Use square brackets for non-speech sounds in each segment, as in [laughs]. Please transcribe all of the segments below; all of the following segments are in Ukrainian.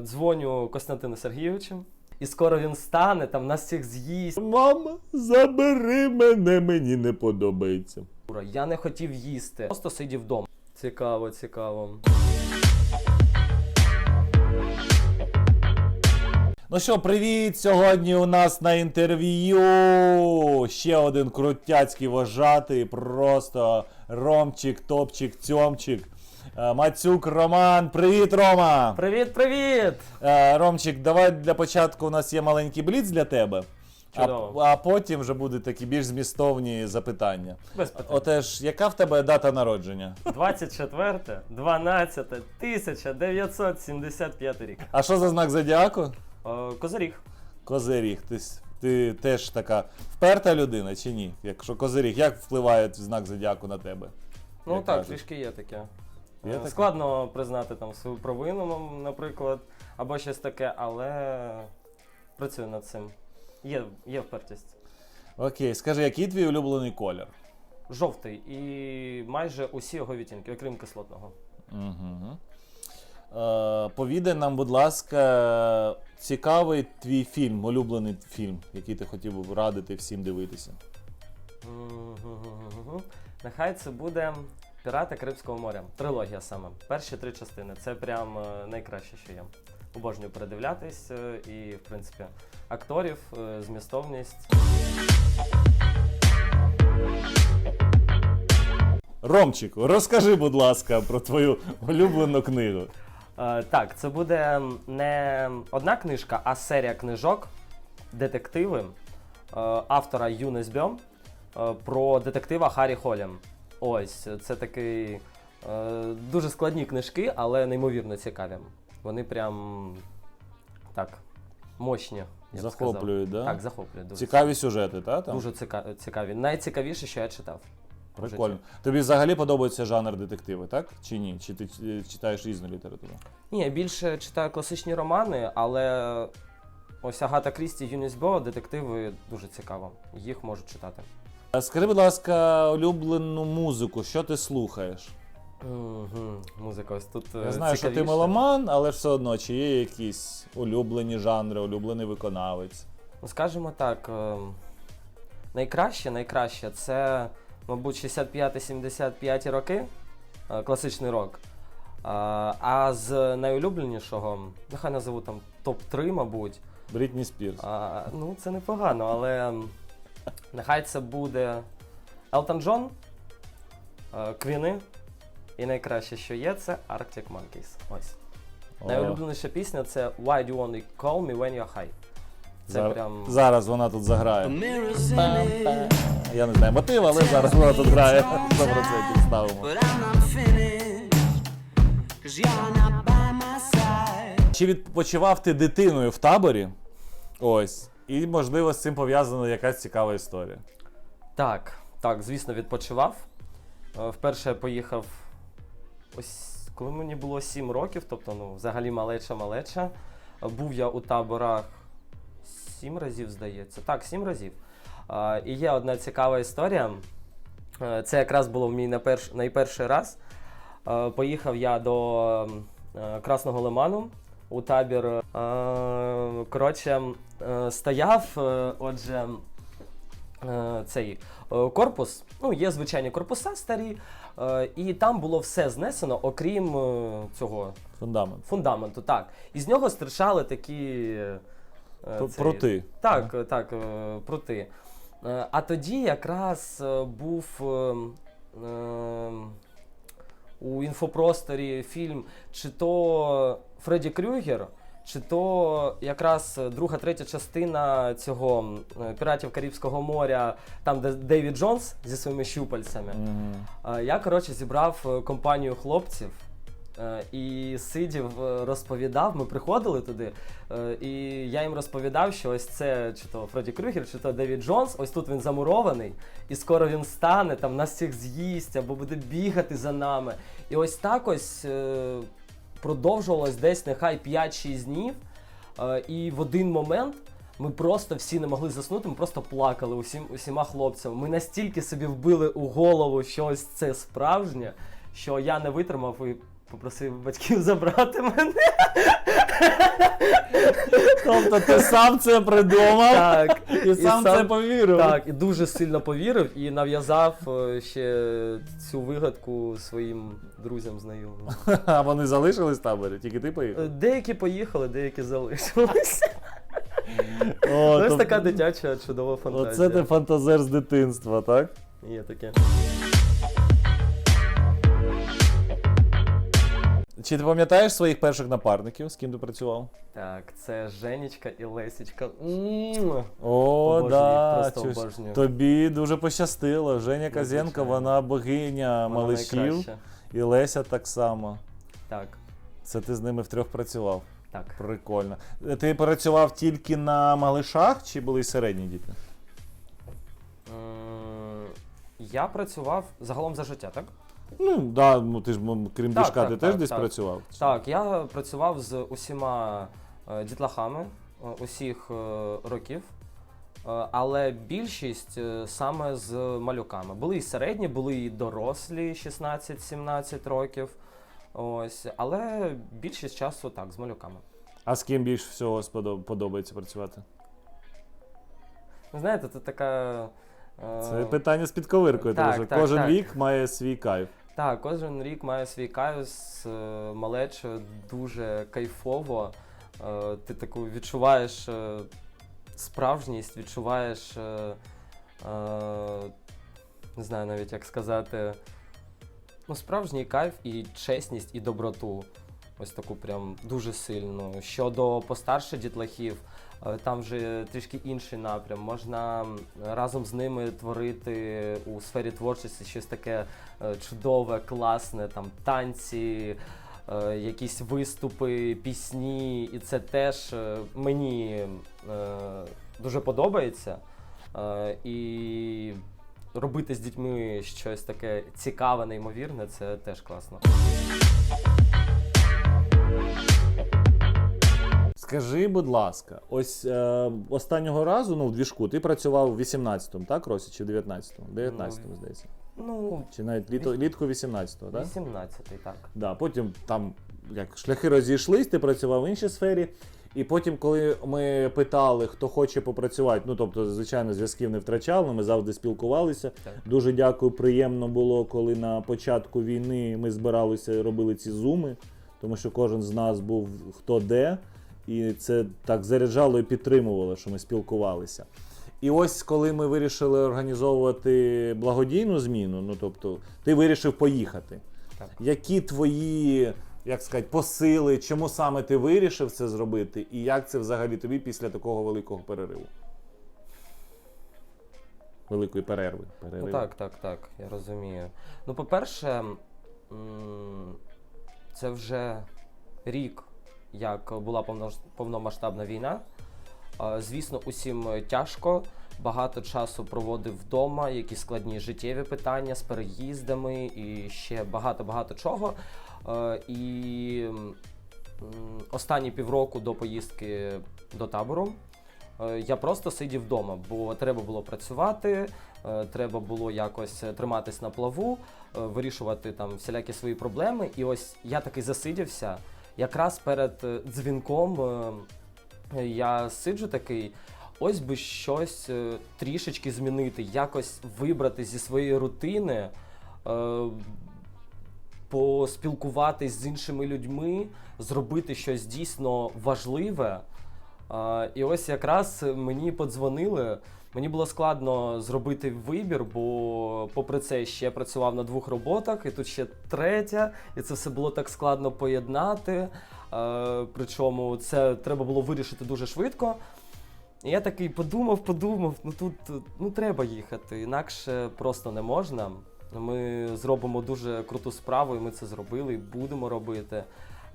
Дзвоню Костянтину Сергійовичу, і скоро він стане, там нас всіх з'їсть. Мама, забери мене, мені не подобається. Ура, Я не хотів їсти, просто сидів вдома. Цікаво, цікаво. Ну що, привіт! Сьогодні у нас на інтерв'ю ще один крутяцький вожатий, просто Ромчик, Топчик, Тьомчик. Е, Мацюк Роман. Привіт, Рома! Привіт, привіт! Е, Ромчик, давай для початку у нас є маленький бліц для тебе. А, Чудово. а потім вже будуть такі більш змістовні запитання. Без питань. Отеж, яка в тебе дата народження? 24, 12, 1975 рік. А що за знак зодіаку? Е, Козиріг. Козиріг. Ти, ти теж така вперта людина чи ні? Якщо козиріг, як впливає знак зодіаку на тебе? Ну Як так, кажуть? трішки є таке. Є Е, таке? Складно признати там свою провину, наприклад, або щось таке, але працюю над цим. Є, є впертість. Окей, скажи, який твій улюблений колір? Жовтий і майже усі його відтінки, окрім кислотного. Угу. Е, повідай нам, будь ласка, цікавий твій фільм, улюблений фільм, який ти хотів би радити всім дивитися. Мгм. Нехай це буде Пірати Карибського моря. Трилогія саме. Перші три частини. Це прям е, найкраще, що є. Обожнюю передивлятись е, і, в принципі, акторів, е, змістовність. Ромчику, розкажи, будь ласка, про твою улюблену книгу. Е, Так, це буде не одна книжка, а серія книжок, детективи е, автора Юнес Бьом е, про детектива Харі Холі. Ось, це такий е, дуже складні книжки, але неймовірно цікаві. Вони прям так, мощні. Я. Захоплюють, да? Так, захоплюють. Дуже, Цікаві сюжети, та? Там? дуже ціка- цікаві. Найцікавіше, що я читав. в Прикольно. Тобі взагалі подобається жанр детективи, так? Чи ні? Чи ти читаєш різну літературу? Ні, я більше читаю класичні романи, але ось Агата Крісті, Юніс Бо, детективи дуже цікаво. Їх можу читати. А Скажи, будь ласка, улюблену музику, що ти слухаєш? Угу. Музика ось тут. Я знаю, що ти меломан, але все одно, чи є якісь улюблені жанри, улюблений виконавець? Ну, скажімо так, е, найкраще, найкраще це, мабуть, 65-75 роки, е, класичний рок. А, з найулюбленішого, нехай назову там топ-3, мабуть. Брітні Спірс. А, ну, це непогано, але нехай це буде Елтон Джон, Квіни. І найкраще, що є, це Arctic Monkeys. Ось. О, Найулюбленіша пісня це Why do you only call me when you're high. Це зар- прям. Зараз вона тут заграє. Я не знаю мотив, але зараз вона тут грає. 100% ставимо. Чи відпочивав ти дитиною в таборі? Ось. І, можливо, з цим пов'язана якась цікава історія. Так, так, звісно, відпочивав. Е, Вперше я поїхав ось коли мені було 7 років, тобто ну, взагалі малеча-малеча. Е, Був я у таборах 7 разів, здається. Так, 7 разів. Е, І є одна цікава історія. Це якраз було мій найперш, найперший раз. Поїхав я до Красного Лиману у табір. Коротше, стояв, е, отже, е, цей е, корпус. Ну, є звичайні корпуса старі, е, і там було все знесено, окрім е, цього Фундамент. фундаменту. Так. І з нього стирчали такі. е, П- цей- прути. Так, е, так, е, прути. Е, А тоді якраз е, був е, е, у інфопросторі фільм чи то Фредді Крюгер, чи то якраз друга, третя частина цього е, Піратів Карибського моря, там, де Дейвід Джонс зі своїми щупальцями. Е, Я, коротше, зібрав е, компанію хлопців. е, І сидів, розповідав, ми приходили туди, і я їм розповідав, що ось це чи то Фредді Крюгер, чи то Девід Джонс, ось тут він замурований, і скоро він стане, там нас всіх з'їсть, або буде бігати за нами. І ось так ось продовжувалось десь нехай 5-6 днів. Е, І в один момент ми просто всі не могли заснути, ми просто плакали усім, усіма хлопцями. Ми настільки собі вбили у голову, що ось це справжнє, що я не витримав і попросив батьків [laughs] забрати мене. Тобто ти сам це придумав Так, і сам це повірив. Так, і дуже сильно повірив і нав'язав е, ще цю вигадку своїм друзям знайомим. А вони залишились в таборі, тільки ти Е, поїхав. Деякі поїхали, деякі залишилися. О, Ось тобто- така дитяча чудова фантазія. Оце ти фантазер з дитинства, так? Є таке. Чи ти пам'ятаєш своїх перших напарників, з ким ти працював? Так, це Женечка і Лесічка. М. О, Обожнюю да. просто чусь. обожнюю. Тобі дуже пощастило. Женя Казенко, звичайно. вона богиня Вона малишів, найкраща. і Леся так само. Так, Це ти з ними втрьох працював. так. Прикольно. Ти працював тільки на малишах чи були й середні діти? М, Я працював загалом за життя, так? Ну, да, ну ти ж м, крім Так, дішка, так, ти так, теж десь так. працював? Так, я працював з усіма е, дітлахами е, усіх е, років, е, але більшість е, саме з малюками. Були і середні, були і дорослі 16-17 років. Ось, але більшість часу так, з малюками. А з ким більш всього сподоб- подобається працювати? Ви знаєте, це така. е, Це питання з підковиркою, тому так, що так, кожен так. вік має свій кайф. Так, кожен рік має свій кайф з е, дуже кайфово. Е, Ти таку відчуваєш е, справжність, відчуваєш, не знаю навіть як сказати, ну, справжній кайф і чесність, і доброту. Ось таку прям дуже сильну. Щодо постарше дітлахів, е, там вже трішки інший напрям. Можна разом з ними творити у сфері творчості щось таке е, чудове, класне, там танці, е, якісь виступи, пісні. І це теж мені дуже подобається. І робити з дітьми щось таке цікаве, неймовірне, це теж класно. Скажи, будь ласка, ось е, останнього разу, ну, в двіжку, ти працював в 18-му, так, Росі, чи в 19-му? 19-му, здається. Ну, Чи навіть літо, літку 18-го, так? 18-й, так. Да, потім там як шляхи розійшлись, ти працював в іншій сфері. І потім, коли ми питали, хто хоче попрацювати, ну тобто, звичайно, зв'язків не втрачали, ми завжди спілкувалися. Так. Дуже дякую, приємно було, коли на початку війни ми збиралися робили ці зуми, тому що кожен з нас був хто де, і це так заряджало і підтримувало, що ми спілкувалися. І ось коли ми вирішили організовувати благодійну зміну, ну тобто, ти вирішив поїхати. Так. Які твої, як сказати, посили, чому саме ти вирішив це зробити, і як це взагалі тобі після такого великого перериву? Великої перерви. перериву. Ну так, так, так, я розумію. Ну, по-перше, це вже рік, як була повномасштабна війна. Звісно, усім тяжко. Багато часу проводив вдома, якісь складні життєві питання з переїздами і ще багато-багато чого. І останні півроку до поїздки до табору я просто сидів вдома, бо треба було працювати, треба було якось триматись на плаву, вирішувати там всілякі свої проблеми. І ось я таки засидівся. Якраз перед е, дзвінком е, я сиджу такий. Ось би щось е, трішечки змінити, якось вибрати зі своєї рутини, поспілкуватись з іншими людьми, зробити щось дійсно важливе. І ось якраз мені подзвонили. Мені було складно зробити вибір, бо попри це ще працював на двох роботах, і тут ще третя, і це все було так складно поєднати. Е, причому це треба було вирішити дуже швидко. І я такий подумав, подумав, ну тут ну треба їхати, інакше просто не можна. Ми зробимо дуже круту справу, і ми це зробили, і будемо робити.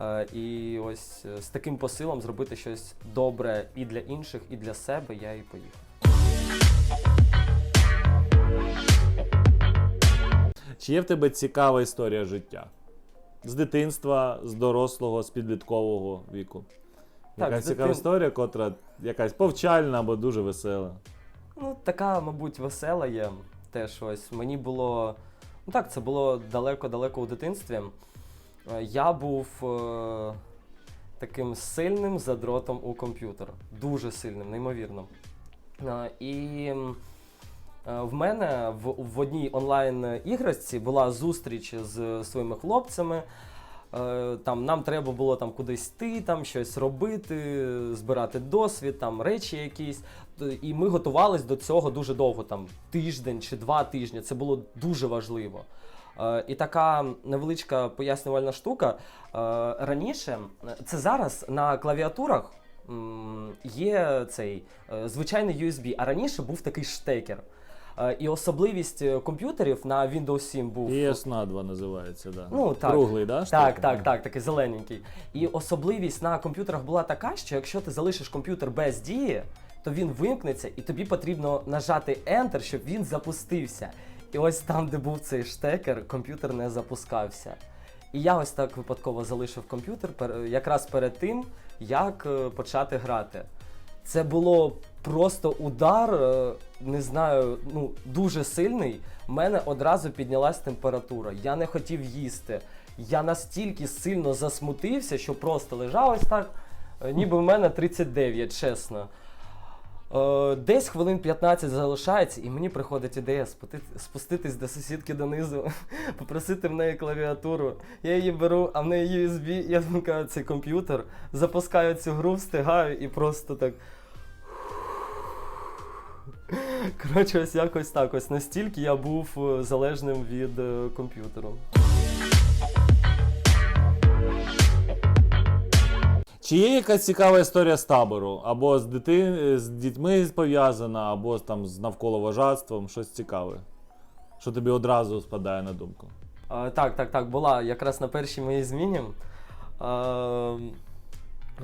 Е, І ось з таким посилом зробити щось добре і для інших, і для себе я і поїхав. Чи є в тебе цікава історія життя? З дитинства, з дорослого, з підліткового віку? Так, Яка з цікава дитин- історія, котра якась повчальна або дуже весела. Ну, така, мабуть, весела є. Теж ось мені було. Ну так, це було далеко-далеко у дитинстві. Е, Я був. е, таким сильним задротом у комп'ютер. Дуже сильним, неймовірно. Е, І м, в мене в, в одній онлайн іграшці була зустріч з своїми хлопцями. Е, Там нам треба було там кудись йти, там щось робити, збирати досвід, там речі якісь. І ми готувались до цього дуже довго, там тиждень чи два тижні. Це було дуже важливо. Е, І така невеличка пояснювальна штука. Е, Раніше, е, це зараз на клавіатурах є цей е, звичайний USB, а раніше був такий штекер. Е, І особливість е, комп'ютерів на Windows 7 був PS 2 називається, да. Ну, так. Круглий, да? так, штука? так, так, такий зелененький. І особливість на комп'ютерах була така, що якщо ти залишиш комп'ютер без дії, то він вимкнеться, і тобі потрібно нажати Enter, щоб він запустився. І ось там, де був цей штекер, комп'ютер не запускався. І я ось так випадково залишив комп'ютер якраз перед тим, як е, почати грати. Це було просто удар, е, не знаю, ну дуже сильний. У мене одразу піднялась температура. Я не хотів їсти. Я настільки сильно засмутився, що просто лежав ось так, е, ніби в мене 39, чесно. Е, Десь хвилин 15 залишається, і мені приходить ідея спуститись до сусідки донизу, [laughs] попросити в неї клавіатуру. Я її беру, а в неї USB, я вмикаю цей комп'ютер, запускаю цю гру, встигаю і просто так. [laughs] Коротше, ось якось так. Ось настільки я був е, залежним від е, комп'ютеру. Чи є якась цікава історія з табору? Або з дити... з дітьми пов'язана, або там з навколо вожатством, щось цікаве. Що тобі одразу спадає на думку? Е, так, так, так, була якраз на першій моїй зміні. Е,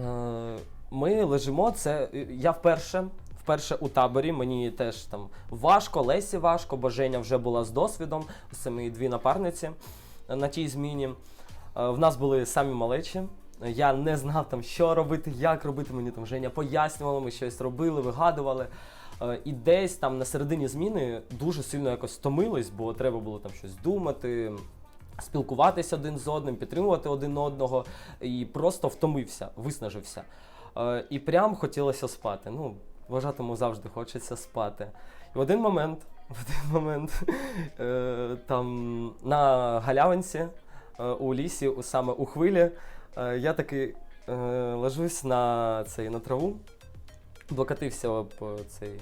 е, ми лежимо. Це я вперше. Вперше у таборі мені теж там важко, Лесі важко, бо Женя вже була з досвідом. Це мої дві напарниці на тій зміні. Е, В нас були самі малечі. Я не знав там, що робити, як робити. Мені там Женя пояснювала, ми щось робили, вигадували. Е, І десь там на середині зміни дуже сильно якось стомились, бо треба було там щось думати, спілкуватися один з одним, підтримувати один одного. І просто втомився, виснажився. Е, І прям хотілося спати. Ну, вважатиму завжди хочеться спати. І в один момент, [laughs] в один момент е, там на галявинці е, у лісі, у- саме у хвилі, е, я таки е, ложусь на цей на траву, блокатився об е, цей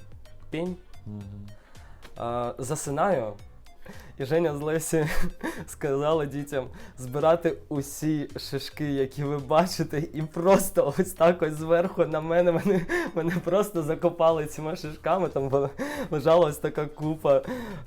пінь, е, засинаю. І Женя з Лесі [laughs] сказала дітям збирати усі шишки, які ви бачите, і просто ось так ось зверху на мене мене, мене просто закопали цими шишками. Там лежала ось така купа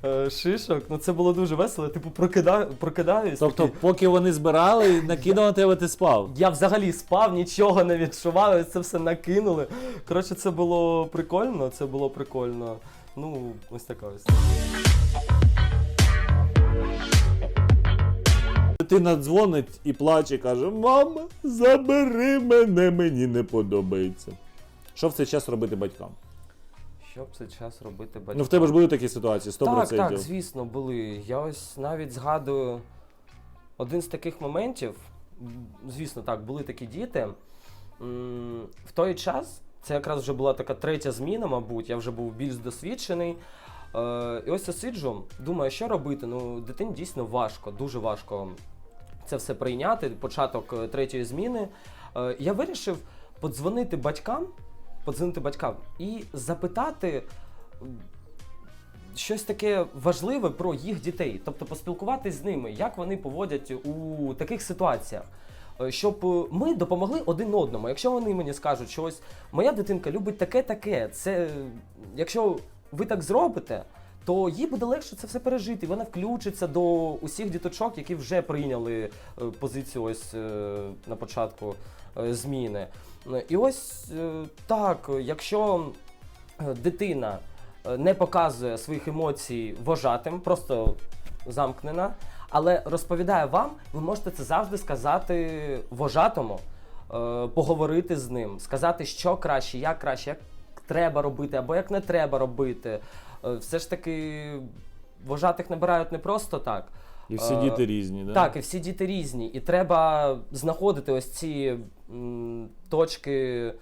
е, шишок. Ну це було дуже весело. Типу прокидаю, прокидаюсь. Тобто, такий, поки вони збирали, [laughs] накидав тебе ти спав. я взагалі спав, нічого не відчував, це все накинули. Коротше, це було прикольно, це було прикольно. Ну, ось така ось. Дитина дзвонить і плаче, каже: Мама, забери мене, мені не подобається. Що в цей час робити батькам? Що б цей час робити батькам? Ну, в тебе ж були такі ситуації, 100%. Так, так, звісно, були. Я ось навіть згадую один з таких моментів. Звісно, так, були такі діти. М, В той час, це якраз вже була така третя зміна, мабуть, я вже був більш досвідчений. Е, І ось я сиджу, думаю, що робити. Ну, дитині дійсно важко, дуже важко це все прийняти. Початок е, третьої зміни. Е, Я вирішив подзвонити батькам, подзвонити батькам і запитати щось таке важливе про їх дітей, тобто поспілкуватись з ними, як вони поводять у таких ситуаціях. Е, Щоб ми допомогли один одному. Якщо вони мені скажуть, що ось моя дитинка любить таке-таке, це е, якщо ви так зробите, то їй буде легше це все пережити. Вона включиться до усіх діточок, які вже прийняли е, позицію ось е, на початку е, зміни. І ось так, якщо дитина не показує своїх емоцій вожатим, просто замкнена, але розповідає вам, ви можете це завжди сказати вожатому, поговорити з ним, сказати, що краще, як краще, як треба робити або як не треба робити. Е, Все ж таки, вожатих набирають не просто так. І всі Е, діти різні, да? Так, і всі діти різні. І треба знаходити ось ці м, точки.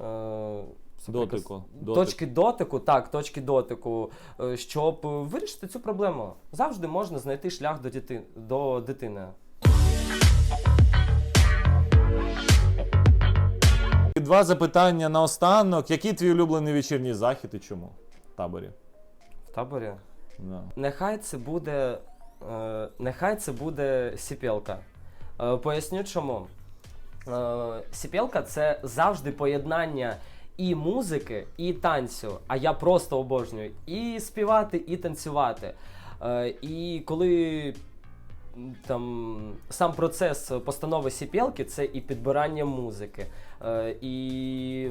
Е, Дотику, дотик. Точки дотику, так, точки дотику, е, щоб вирішити цю проблему. Завжди можна знайти шлях до, діти, до дитини. І Два запитання на останок. Який твій улюблений вечірній захід і чому? В таборі. В таборі. Да. Нехай це буде. Е, нехай це буде сіпілка. Е, поясню чому. Е, сіпілка це завжди поєднання і музики, і танцю. А я просто обожнюю і співати, і танцювати. Е, і коли там сам процес постанови сіпілки це і підбирання музики, е, і.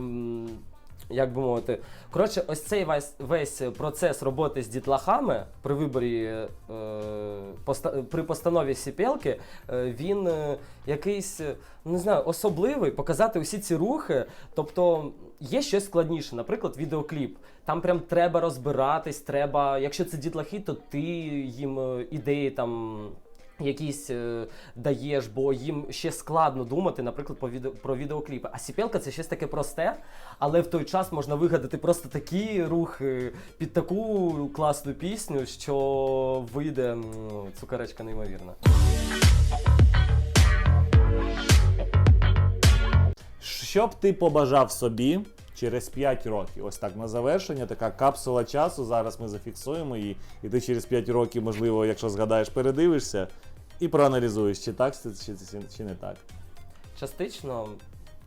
Як би мовити, коротше, ось цей весь, весь процес роботи з дітлахами при виборі е, поста, при постанові сіпілки, е, він е, якийсь е, не знаю, особливий, показати усі ці рухи. Тобто є щось складніше, наприклад, відеокліп. Там прям треба розбиратись, треба. Якщо це дітлахи, то ти їм е, ідеї там. Якісь е, даєш, бо їм ще складно думати, наприклад, по відео, про відеокліпи. А сіпелка це щось таке просте, але в той час можна вигадати просто такі рухи під таку класну пісню, що вийде м, цукеречка неймовірна. Що б ти побажав собі через 5 років? Ось так на завершення, така капсула часу. Зараз ми зафіксуємо її, і ти через 5 років, можливо, якщо згадаєш, передивишся і проаналізуєш, чи так це, чи, чи, чи не так. Частично,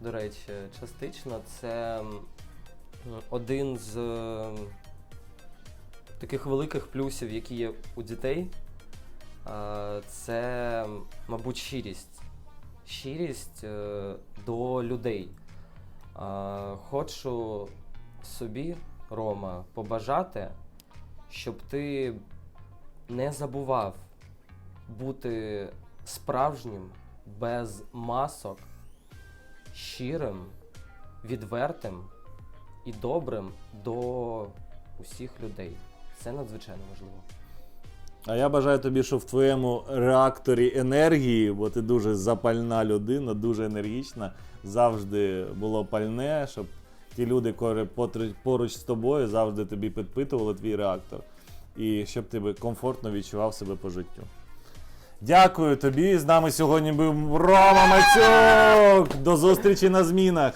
до речі, частично це один з таких великих плюсів, які є у дітей. Це, мабуть, щирість. Щирість е, до людей. Хочу собі, Рома, побажати, щоб ти не забував бути справжнім, без масок, щирим, відвертим і добрим до усіх людей. Це надзвичайно важливо. А я бажаю тобі, щоб в твоєму реакторі енергії, бо ти дуже запальна людина, дуже енергічна, завжди було пальне, щоб ті люди, потр- поруч з тобою, завжди тобі підпитували твій реактор. І щоб ти комфортно відчував себе по життю. Дякую тобі. З нами сьогодні був Рома Мацюк. До зустрічі на змінах.